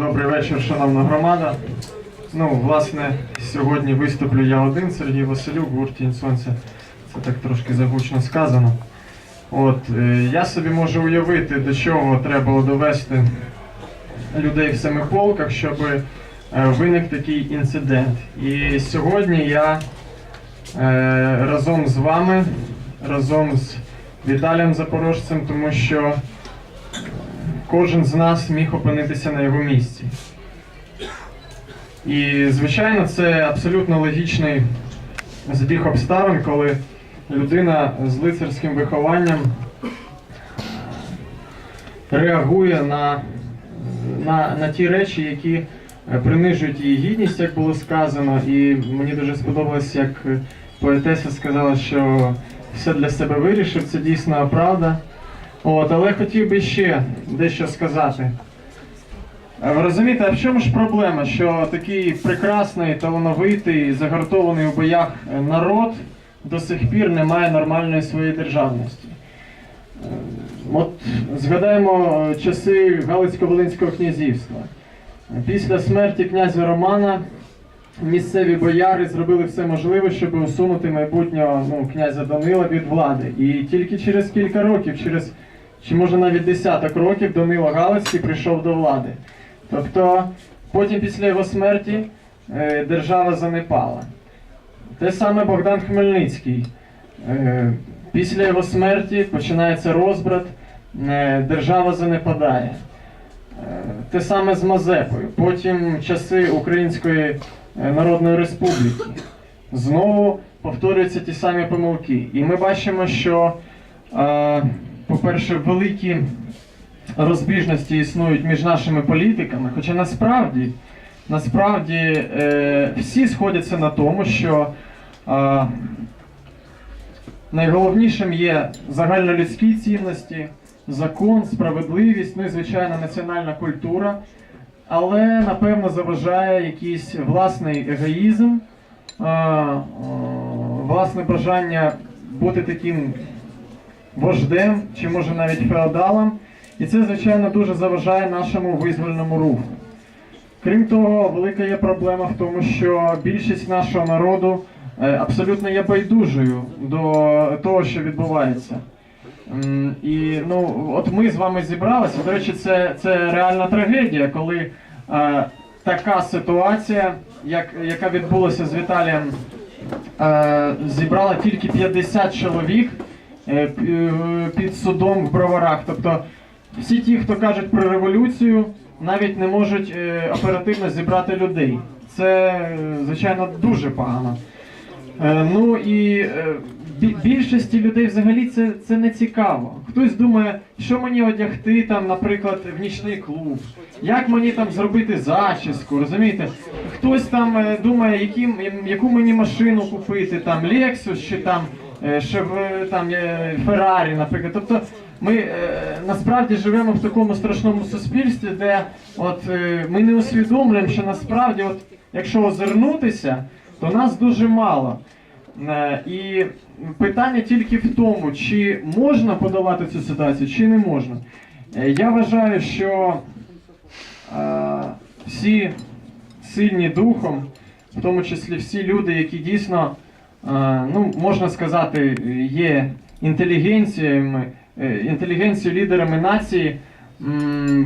Добрий вечір, шановна громада. Ну, власне, сьогодні виступлю я один, Сергій Василюк, гурт «Тінь Сонця. Це так трошки загучно сказано. От, е, я собі можу уявити, до чого треба довести людей в семиполках, щоб е, виник такий інцидент. І сьогодні я е, разом з вами, разом з Віталієм Запорожцем, тому що кожен з нас міг опинитися на його місці. І, звичайно, це абсолютно логічний збіг обставин, коли людина з лицарським вихованням реагує на, на, на ті речі, які е, принижують її гідність, як було сказано. І мені дуже сподобалось, як поетеса сказала, що все для себе вирішив, це дійсно правда. От, але хотів би ще дещо сказати. Е, Ви розумієте, а в чому ж проблема, що такий прекрасний, талановитий, загартований у боях е, народ до сих пір не має нормальної своєї державності? Е, От згадаємо часи Галицько-Волинського князівства. Після смерті князя Романа місцеві бояри зробили все можливе, щоб усунути майбутнього ну, князя Данила від влади. І тільки через кілька років, через чи може навіть десяток років, Данило Галицький прийшов до влади. Тобто потім після його смерті е, держава занепала. Те саме Богдан Хмельницький. Е, після його смерті починається розбрат, е, держава занепадає. Те саме з Мазепою. Потім часи Української Народної Республіки. Знову повторюються ті самі помилки. І ми бачимо, що, по-перше, великі розбіжності існують між нашими політиками, хоча насправді, насправді е, всі сходяться на тому, що е, найголовнішим є загальнолюдські цінності, закон, справедливість, ну і звичайно національна культура, але напевно заважає якийсь власний егоїзм, власне бажання бути таким вождем чи може навіть феодалом. І це, звичайно, дуже заважає нашому визвольному руху. Крім того, велика є проблема в тому, що більшість нашого народу е, абсолютно є байдужою до того, що відбувається. І ну, от ми з вами зібралися. До речі, це, це реальна трагедія, коли е, така ситуація, як, яка відбулася з Віталієм, е, зібрала тільки 50 чоловік під судом в броварах. Тобто всі ті, хто кажуть про революцію, навіть не можуть е, оперативно зібрати людей. Це, е, звичайно, дуже погано. Е, ну і е, більшості людей взагалі це, це не цікаво. Хтось думає, що мені одягти там, наприклад, в нічний клуб, як мені там зробити зачіску, розумієте? Хтось там е, думає, яким, яку мені машину купити, там Lexus чи там, е, Chevrolet, там е, Ferrari, наприклад. Тобто ми е, насправді живемо в такому страшному суспільстві, де от е, ми не усвідомлюємо, що насправді, от якщо озирнутися, то нас дуже мало. Е, І питання тільки в тому, чи можна подолати цю ситуацію, чи не можна. Е, Я вважаю, що е, всі сильні духом, в тому числі всі люди, які дійсно, е, ну, можна сказати, є інтелігенціями, е, інтелігенцією лідерами нації,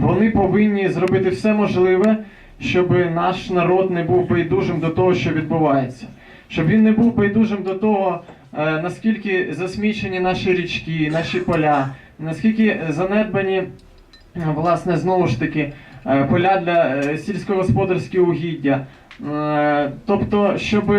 вони повинні зробити все можливе, щоб наш народ не був байдужим до того, що відбувається. Щоб він не був байдужим до того, е, наскільки засмічені наші річки, наші поля, наскільки занедбані, е, власне, знову ж таки, е, поля для е, сільськогосподарські угіддя. Е, Тобто, щоб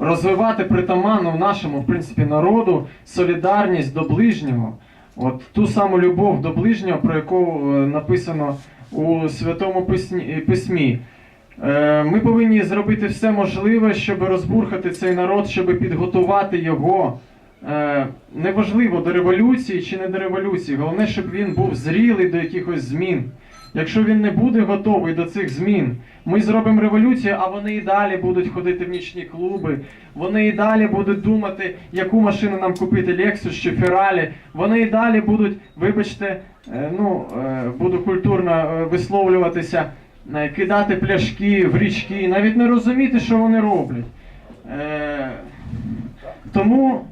розвивати притаманну нашому, в принципі, народу солідарність до ближнього, от ту саму любов до ближнього, про яку е, написано у Святому Писні- Письмі. Е, Ми повинні зробити все можливе, щоб розбурхати цей народ, щоб підготувати його. е, Неважливо до революції чи не до революції. Головне, щоб він був зрілий до якихось змін, Якщо він не буде готовий до цих змін, ми зробимо революцію, а вони і далі будуть ходити в нічні клуби. Вони і далі будуть думати, яку машину нам купити Lexus чи Ferrari. Вони і далі будуть, вибачте, е, ну е, буду культурно е, висловлюватися, кидати пляшки в річки, навіть не розуміти, що вони роблять. Тому,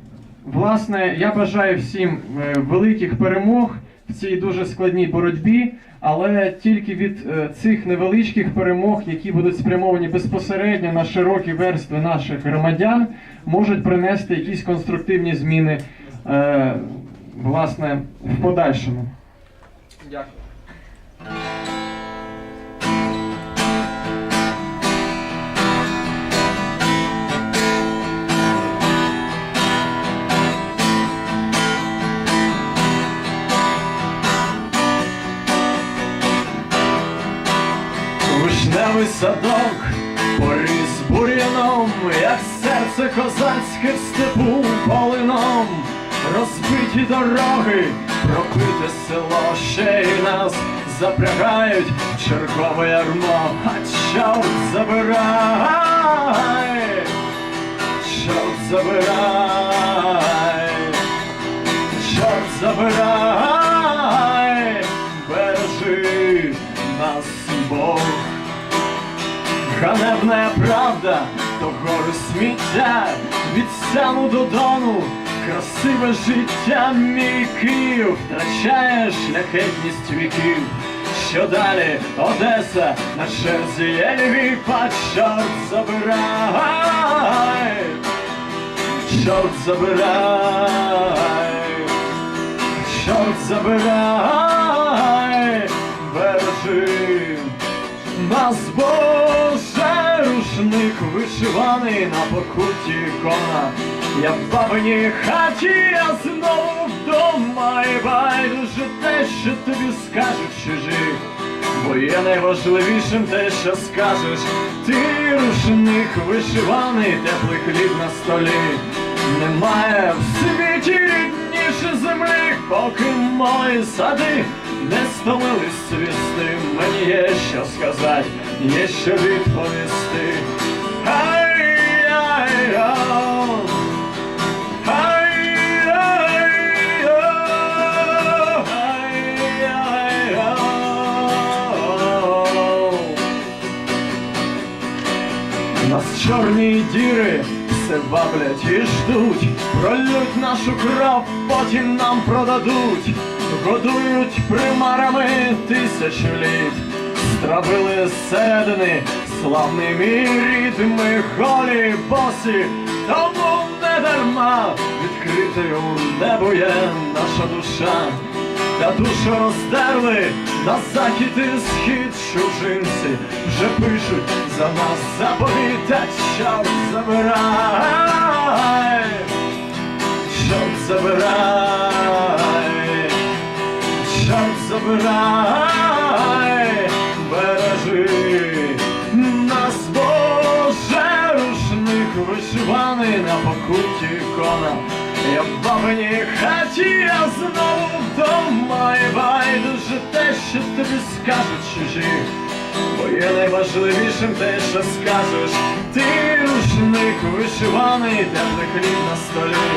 власне, я бажаю всім великих перемог цій дуже складній боротьбі, але тільки від е, цих невеличких перемог, які будуть спрямовані безпосередньо на широкі верстви наших громадян, можуть принести якісь конструктивні зміни е, власне в подальшому. Дякую. Вишневий садок поріс бур'яном, як серце козацьке в степу полином, розбиті дороги, пробите село, ще й нас запрягають чергове ярмо, а чорт забирай, чорт забирай, чорт забирай, бережи нас Бог. Ганебна правда, то гори сміття, від сяну до дону, красиве життя, мій Київ втрачає шляхетність віків. Що далі? Одеса на черзі є Львів, а чорт забирай, чорт забирай, чорт забирай, бережи нас Боже, рушник вишиваний на покуті ікона. Я в бабиній хаті, я знову вдома і байдуже те, що тобі скажуть чужі. Бо є найважливішим те, що скажеш. Ти рушник вишиваний, теплий хліб на столі. Немає в світі рідніше землі, поки мої сади не стомились цвісти. Мені є що сказати, є що відповісти. Нас чорні діри все ваблять і ждуть, пролють нашу кров, потім нам продадуть, годують примарами тисячу літ, стравили зсередини славний мій рід, ми голі босі, тому не дарма відкритою небо є наша душа. Та душу роздерли на захід і схід чужинці, вже пишуть за нас заповіт, та чорт забирай, чорт забирай, чорт забирай, Я бабиній хаті, я знову вдома і байдуже те, що тобі скажуть чужі. Бо є найважливішим те, що скажеш. Ти рушник вишиваний, теплий хліб на столі.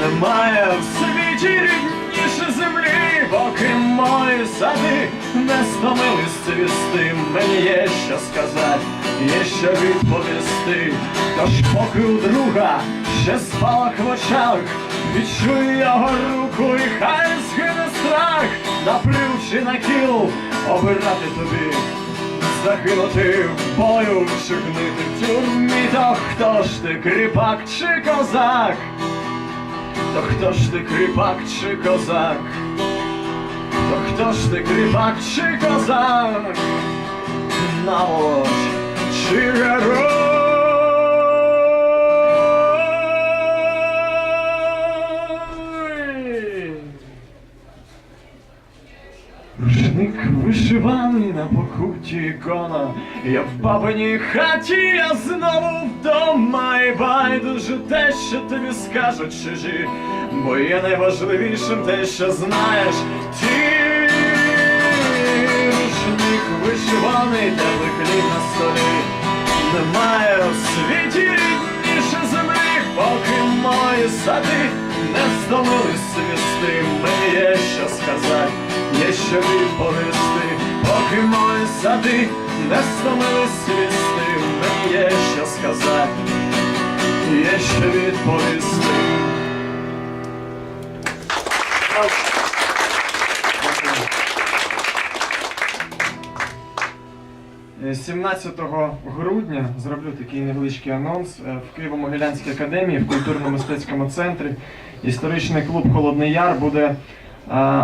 Немає в світі рідніше землі, поки мої сади не стомились цвісти. Мені є що сказати, є що відповісти. Тож поки у друга ще спалах в очах, відчуй його руку і хай згине страх, наплив чи на кіл обирати тобі. Загинути в бою, чи в тюрмі, то хто ж ти, кріпак чи козак? То хто ж ти кріпак чи козак? То хто ж ти кріпак чи козак? Наволоч чи герой? Рушник вишиваний на покуті ікона. Я в бабиній хаті, я знову вдома і байдуже те, що тобі скажуть чужі, бо є найважливішим те, що знаєш, ті червоний теплий хліб на столі. Немає у світі рідніше землі, поки мої сади не стомились свісти. Мені є що сказати, є що відповісти, поки мої сади не стомились свісти. Мені є що сказати, є що відповісти. Е, 17 грудня зроблю такий невеличкий анонс Е, в Києво-Могилянській академії в культурно-мистецькому центрі. Історичний клуб Холодний Яр буде е,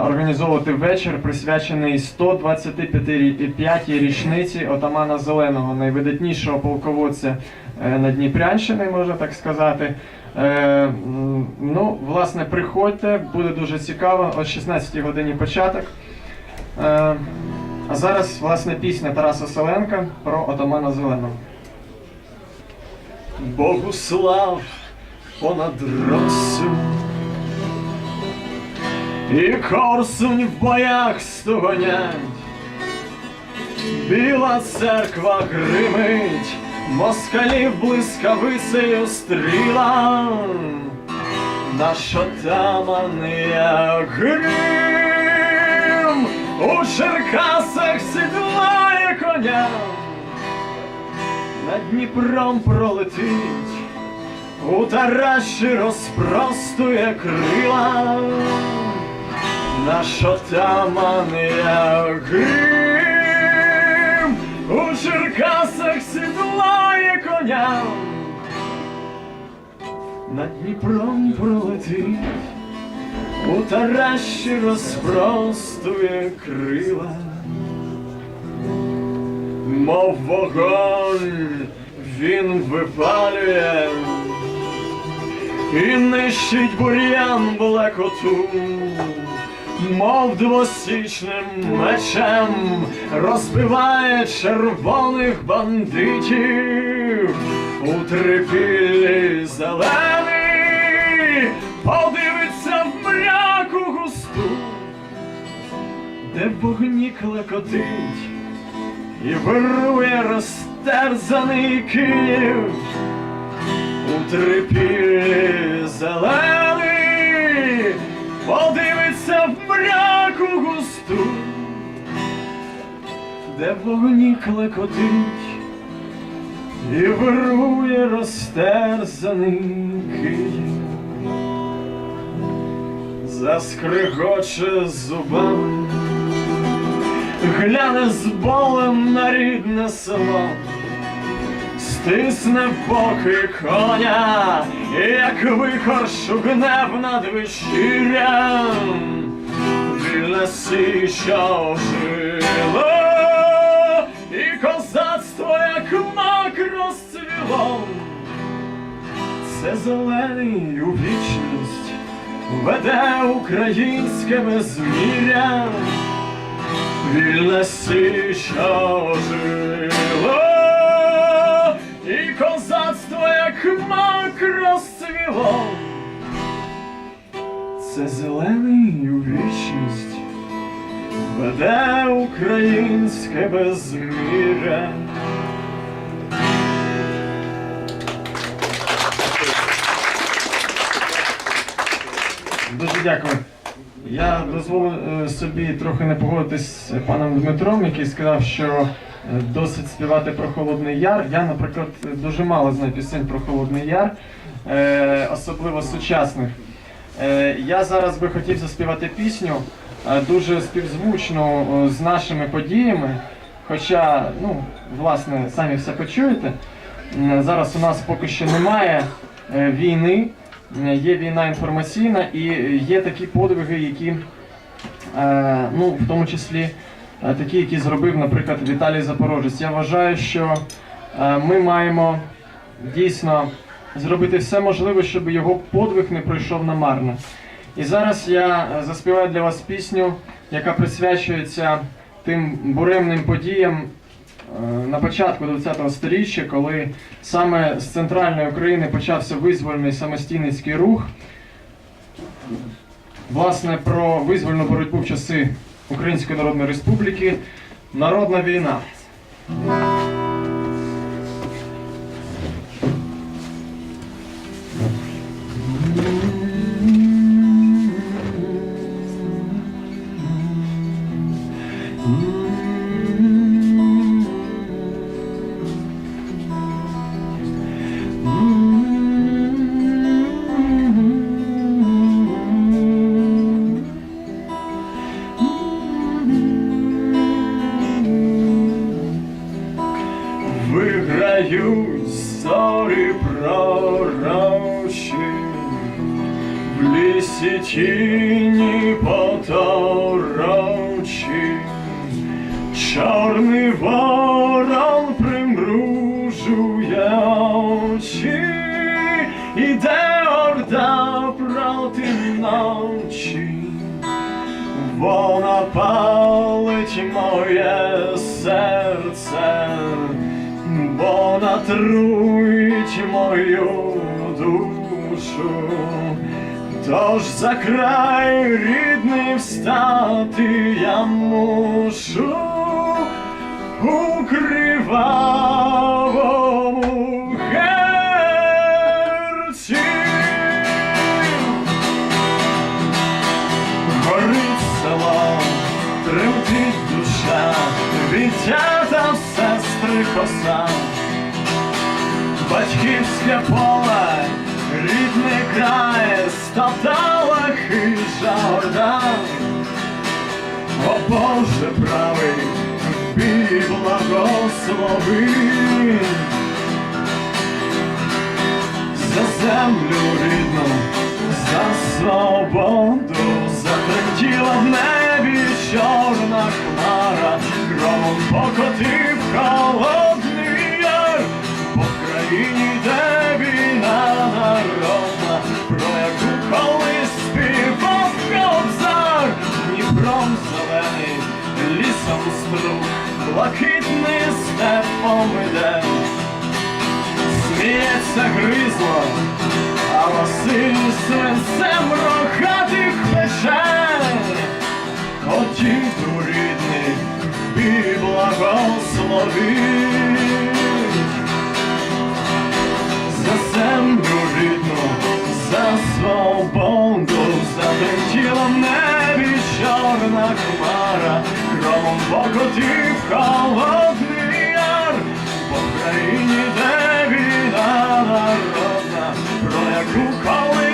організовувати вечір, присвячений 125-й річниці отамана Зеленого, найвидатнішого полководця е, на Дніпрянщини, можна так сказати. Е, ну, власне, приходьте, буде дуже цікаво. О 16-й годині початок. А зараз, власне, пісня Тараса Селенка про отамана Зеленого. Богуслав понад росу, і корсунь в боях стогонять, біла церква гримить, москалів блискавицею стріла, наш отаман як грим, у Черкасах сідлає коня. Над Дніпром пролетить, у Тараші розпростує крила, наш отаман як грим, у Черкасах сідлає коня, над Дніпром пролетить, у Тараші розпростує крила. Мов вогонь він випалює і нищить бур'ян блекоту, мов двосічним мечем розбиває червоних бандитів. У трипіллі зелений, подивиться в мряку густу, де вогні клекотить і вирує розтерзаний Київ. У трипіллі зелений, подивиться в мряку густу, де в вогні клекотить, і вирує розтерзаний Київ, заскригоче зубами гляне з болем на рідне село, стисне в боки коня, як вихоршу гнев над вечірям, що жило, і козацтво, як мак розцвіло, це зелений у вічність веде українське безміря. Вільне сі, що жило, і козацтво, як мак розцвіло. Це зелений у вічність веде українське безміря. Дуже дякую. Я дозволю е, собі трохи не погодитись з паном Дмитром, який сказав, що е, досить співати про Холодний Яр. Я, наприклад, дуже мало знаю пісень про Холодний Яр, е, особливо сучасних. Е, Я зараз би хотів заспівати пісню е, дуже співзвучну е, з нашими подіями. Хоча, ну, власне, самі все почуєте. Зараз у нас поки що немає війни, є війна інформаційна і є такі подвиги, які, ну, в тому числі, такі, які зробив, наприклад, Віталій Запорожець. Я вважаю, що ми маємо дійсно зробити все можливе, щоб його подвиг не пройшов намарно. І зараз я е, заспіваю для вас пісню, яка присвячується тим буремним подіям е, на початку ХХ століття, коли саме з центральної України почався визвольний самостійницький рух. Власне, про визвольну боротьбу в часи Української Народної Республіки. Народна війна. Виграють зорі пророчі, в лісі тіні душу. Тож за край рідний встати я мушу у кривавому герці. Горить село, тремтить душа, відтята в сестри батьківське поле, рідний край, статала хижа орда. О Боже правий, бій благослови за землю рідну, за свободу, затремтіла в небі чорна хмара, громом покотив холодний яр, по країні, де лісом струк, блакитний степом іде. Сміється гризло, а Василь свинцем рогатих печень. Хотів ту рідний бій благословить. За землю рідну, за свободу, затремтіла в небі чорна хмара, громом покотив холодний яр, в Україні де війна народна, про яку колись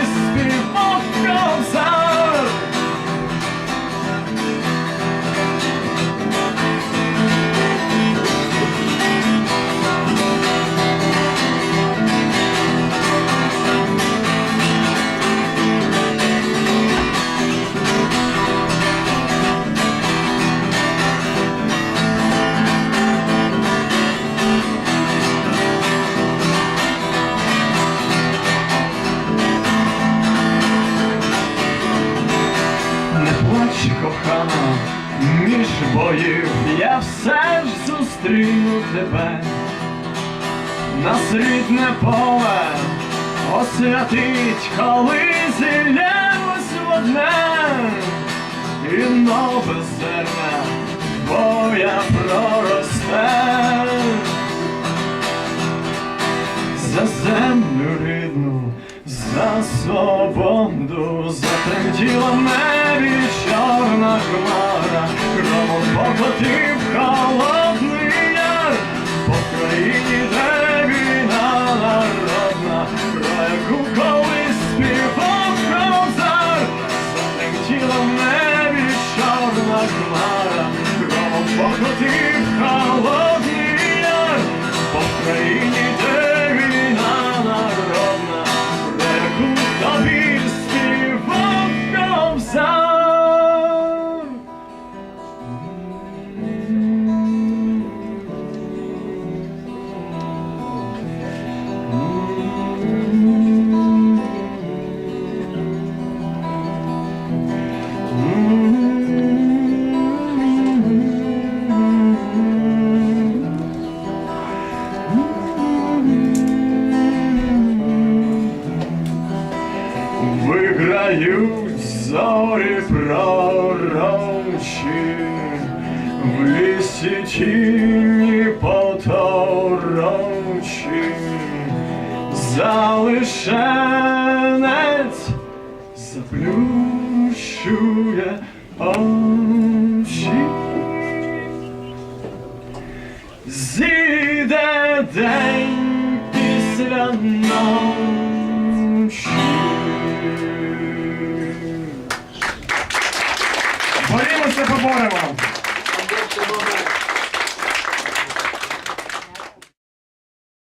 і зерна, бо я проросте. За землю рідну, за свободу, затремтіла небі чорна хмара, громом покотив холодний громом пророчі, в лісі тіні поторочі, залишенець заплющує очі. Зійде день Vámonos, hermano.